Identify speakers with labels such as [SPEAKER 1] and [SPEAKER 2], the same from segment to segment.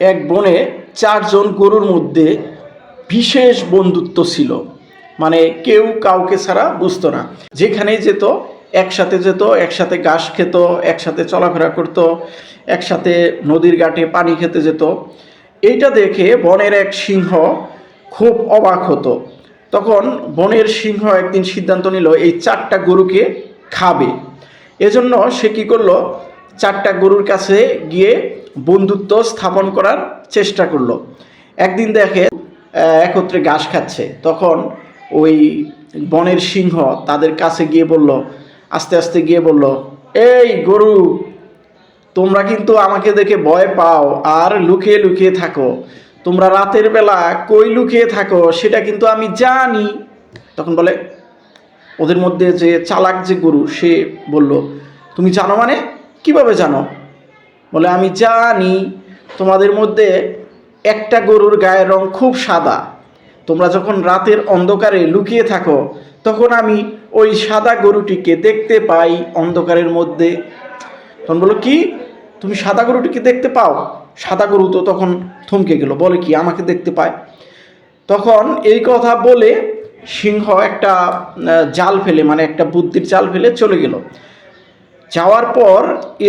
[SPEAKER 1] এক বনে চারজন গরুর মধ্যে বিশেষ বন্ধুত্ব ছিল। মানে কেউ কাউকে ছাড়া বুঝতো না। যেখানেই যেত, একসাথে যেত, একসাথে ঘাস খেত, একসাথে চলাফেরা করত, একসাথে নদীর ঘাটে পানি খেতে যেত। এইটা দেখে বনের এক সিংহ খুব অবাক হতো। তখন বনের সিংহ একদিন সিদ্ধান্ত নিল, এই চারটা গরুকে খাবে। এজন্য সে কী করল চারটা গরুর কাছে গিয়ে বন্ধুত্ব স্থাপন করার চেষ্টা করল। একদিন দেখে একত্রে ঘাস খাচ্ছে। তখন ওই বনের সিংহ তাদের কাছে গিয়ে বলল, আস্তে আস্তে গিয়ে বলল, এই গরু, তোমরা কিন্তু আমাকে দেখে ভয় পাও আর লুকিয়ে লুকিয়ে থাকো। তোমরা রাতের বেলা কই লুকিয়ে থাকো সেটা কিন্তু আমি জানি। তখন বলে, ওদের মধ্যে যে চালাক যে গরু, সে বলল, তুমি জানো মানে? কীভাবে জানো? বলে, আমি জানি তোমাদের মধ্যে একটা গরুর গায়ের রং খুব সাদা। তোমরা যখন রাতের অন্ধকারে লুকিয়ে থাকো, তখন আমি ওই সাদা গরুটিকে দেখতে পাই অন্ধকারের মধ্যে। তখন বলো কি? তুমি সাদা গরুটিকে দেখতে পাও? সাদা গরু তো তখন থমকে গেল, বলে কি, আমাকে দেখতে পায়? তখন এই কথা বলে সিংহ একটা জাল ফেলে মানে একটা বুদ্ধির জাল ফেলে চলে গেল। যাওয়ার পর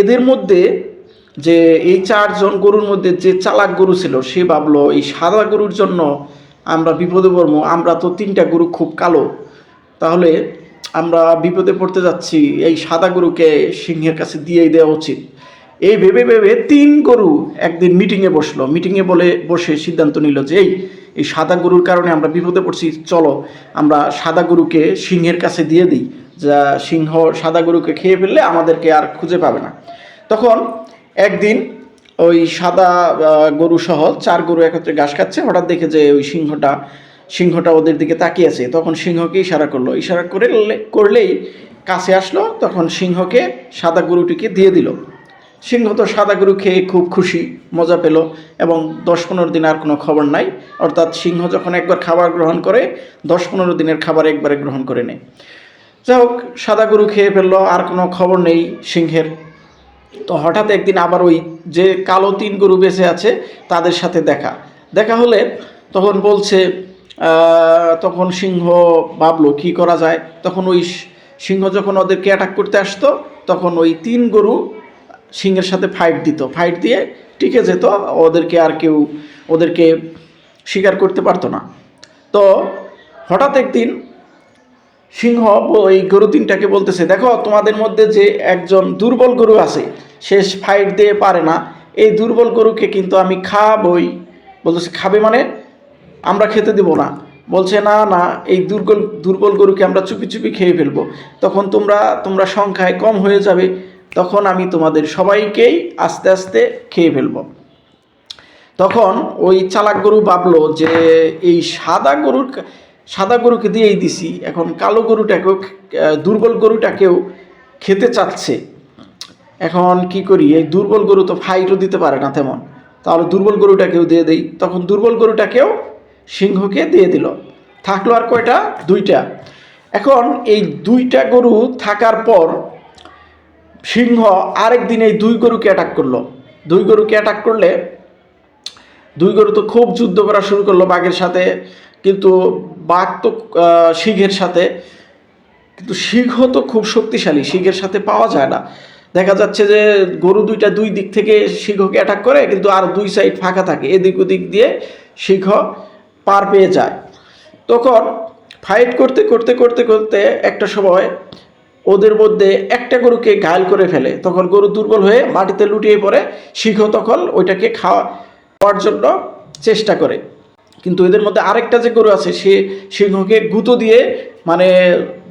[SPEAKER 1] এদের মধ্যে যে এই চারজন গরুর মধ্যে যে চালাক গরু ছিল, সে ভাবলো, এই সাদা গরুর জন্য আমরা বিপদে পড়ব, আমরা তো তিনটা গরু খুব কালো। তাহলে আমরা বিপদে পড়তে যাচ্ছি, এই সাদা গরুকে সিংহের কাছে দিয়েই দেওয়া উচিত। এই ভেবে ভেবে তিন গরু একদিন মিটিংয়ে বসল। মিটিংয়ে বলে, বসে সিদ্ধান্ত নিল যে, এই এই সাদা গরুর কারণে আমরা বিপদে পড়ছি, চলো আমরা সাদা গরুকে সিংহের কাছে দিয়ে দিই। যা সিংহ সাদা গরুকে খেয়ে ফেললে আমাদেরকে আর খুঁজে পাবে না। তখন একদিন ওই সাদা গরু সহ চার গরু একত্রে ঘাস খাচ্ছে, হঠাৎ দেখে যে ওই সিংহটা সিংহটা ওদের দিকে তাকিয়ে আছে। তখন সিংহকে ইশারা করল। ইশারা করে করলেই কাছে আসলো। তখন সিংহকে সাদা গরুটিকে দিয়ে দিল। সিংহ তো সাদা গরু খেয়ে খুব খুশি, মজা পেল এবং দশ পনেরো দিন আর কোনো খবর নাই। অর্থাৎ সিংহ যখন একবার খাবার গ্রহণ করে দশ পনেরো দিনের খাবার একবারে গ্রহণ করে নেয়। যাই হোক সাদা গরু খেয়ে ফেলল, আর কোনো খবর নেই সিংহের। তো হঠাৎ একদিন আবার ওই যে কালো তিন গরু বেঁচে আছে, তাদের সাথে দেখা। দেখা হলে তখন বলছে তখন সিংহ ভাবলো, কি করা যায়? তখন ওই সিংহ যখন ওদেরকে অ্যাটাক করতে আসতো, তখন ওই তিন গরু সিংহের সাথে ফাইট দিত। ফাইট দিয়ে টিকে যেত, ওদেরকে আর কেউ, ওদেরকে শিকার করতে পারতো না। তো হঠাৎ একদিন সিংহ ওই গরু তিনটাকে বলতেছে, দেখো, তোমাদের মধ্যে যে একজন দুর্বল গরু আছে, সে ফাইট দিয়ে পারে না। এই দুর্বল গরুকে কিন্তু আমি খাবই। বলতেছে, খাবে মানে? আমরা খেতে দেব না। বলছে, না না, এই দুর্বল দুর্বল গরুকে আমরা চুপি চুপি খেয়ে ফেলব। তখন তোমরা তোমরা সংখ্যায় কম হয়ে যাবে। তখন আমি তোমাদের সবাইকেই আস্তে আস্তে খেয়ে ফেলব। তখন ওই চালাক গরু ভাবলো যে, এই সাদা গরুর সাদা গরুকে দিয়েই দিছি। এখন কালো গরুটাকেও দুর্বল গরুটাকেও খেতে চাচ্ছে। এখন কি করি? এই দুর্বল গরু তো ফাইটও দিতে পারে না তেমন। তাহলে দুর্বল গরুটাকেও দিয়ে দেই। তখন দুর্বল গরুটাকেও সিংহকে দিয়ে দিল। থাকল আর কয়টা? দুইটা। এখন এই দুইটা গরু থাকার পর সিংহ আরেক দিন এই দুই গরুকে অ্যাটাক করল। দুই গরুকে অ্যাটাক করলে দুই গরু তো খুব যুদ্ধ করা শুরু করল বাঘের সাথে। কিন্তু বাঘ তো সিংহের সাথে, কিন্তু সিংহ তো খুব শক্তিশালী সিংহের সাথে পাওয়া যায় না। দেখা যাচ্ছে যে গরু দুইটা দুই দিক থেকে সিংহকে অ্যাটাক করে, কিন্তু আর দুই সাইড ফাঁকা থাকে। এদিক ওদিক দিয়ে সিংহ পার পেয়ে যায়। তখন ফাইট করতে করতে করতে করতে একটা সময় ওদের মধ্যে একটা গরুকে ঘায়ল করে ফেলে। তখন গরু দুর্বল হয়ে মাটিতে লুটিয়ে পড়ে সিংহ তখন ওইটাকে খাওয়া খাওয়ার জন্য চেষ্টা করে। কিন্তু এদের মধ্যে আরেকটা যে গরু আছে, সে সিংহকে গুঁতো দিয়ে মানে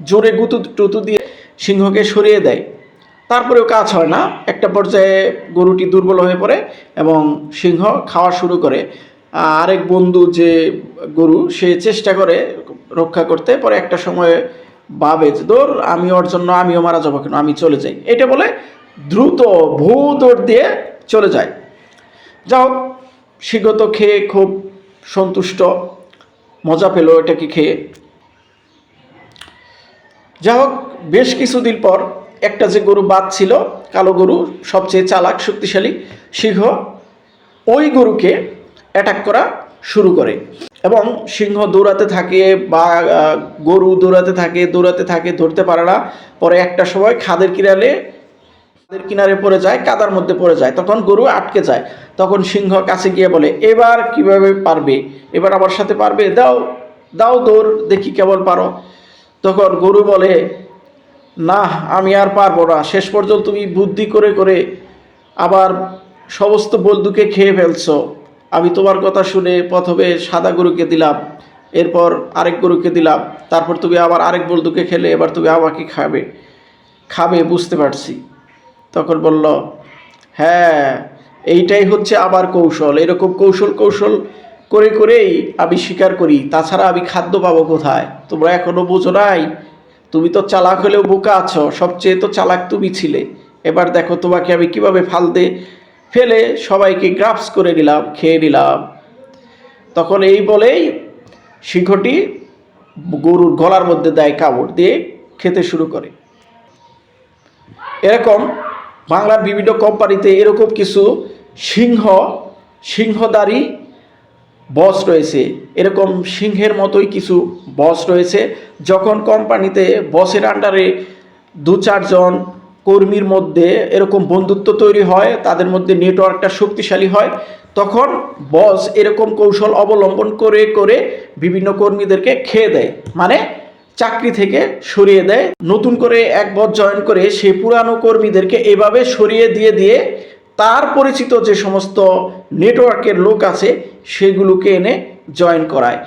[SPEAKER 1] জোরে গুঁতো, টুতু দিয়ে সিংহকে সরিয়ে দেয়। তারপরেও কাজ হয় না। একটা পর্যায়ে গরুটি দুর্বল হয়ে পড়ে এবং সিংহ খাওয়া শুরু করে। আরেক বন্ধু যে গরু, সে চেষ্টা করে রক্ষা করতে, পরে একটা সময় ভাবে যে দৌড় আমি ওর জন্য, আমিও মারা যাব কেন? আমি চলে যাই। এটা বলে দ্রুত ভূ দৌড় দিয়ে চলে যায়। যাই হোক সিগত খেয়ে খুব সন্তুষ্ট, মজা পেল এটাকে খেয়ে। যাই হোক, বেশ কিছুদিন পর একটা যে গরু বাদ ছিল, কালো গরু, সবচেয়ে চালাক, শক্তিশালী, সিংহ, ওই গরুকে অ্যাটাক করা শুরু করে। এবং সিংহ দৌড়াতে থাকে বা গরু দৌড়াতে থাকে দৌড়াতে থাকে, ধরতে পারে না। পরে একটা সময় খাদের কিনারে খাদের কিনারে পড়ে যায়, কাদার মধ্যে পড়ে যায়, তখন গরু আটকে যায়। তখন সিংহ কাছে গিয়ে বলে, এবার কীভাবে পারবে? এবার আমার সাথে পারবে? দাও দাও দৌড়, দেখি কেবল পারো। তখন গরু বলে, না, আমি আর পারব না। শেষ পর্যন্ত তুমি বুদ্ধি করে করে আবার সমস্ত বন্ধুকে খেয়ে ফেলছো। আমি তোমার কথা শুনে প্রথমে সাদা গরুকে দিলাম, এরপর আরেক গরুকে দিলাম, তারপর তুমি আবার আরেক বন্ধুকে খেলে, এবার তুমি আমাকে খাবে। খাবে, বুঝতে পারছি। তখন বলল হ্যাঁ এইটাই হচ্ছে আমার কৌশল। এরকম কৌশল কৌশল করে করেই আমি স্বীকার করি। তাছাড়া আমি খাদ্য পাবো কোথায়? তোমরা এখনও বোঝো নাই? তুমি তো চালাক হলেও বোকা আছো। সবচেয়ে তো চালাক তুমি ছিলে। এবার দেখো তোমাকে আমি কীভাবে ফালতে ফেলে সবাইকে গ্রাফস করে নিলাম, খেয়ে নিলাম। তখন এই বলেই সিংহটি গরুর গলার মধ্যে দেয় কামড় দিয়ে খেতে শুরু করে। এরকম বাংলার বিভিন্ন কোম্পানিতে এরকম কিছু সিংহ, সিংহদারি বস রয়েছে। এরকম সিংহের মতোই কিছু বস রয়েছে। যখন কোম্পানিতে বসের আন্ডারে দু চারজন কর্মীর মধ্যে এরকম বন্ধুত্ব তৈরি হয়, তাদের মধ্যে নেটওয়ার্কটা শক্তিশালী হয়, তখন বস এরকম কৌশল অবলম্বন করে করে বিভিন্ন কর্মীদেরকে খেয়ে দেয়। মানে চাকরি থেকে সরিয়ে দেয়। নতুন করে এক বছর জয়েন করে সে পুরানো কর্মীদেরকে এভাবে সরিয়ে দিয়ে দিয়ে তার পরিচিত যে সমস্ত নেটওয়ার্কের লোক আছে, সেগুলোকে এনে জয়েন করায়।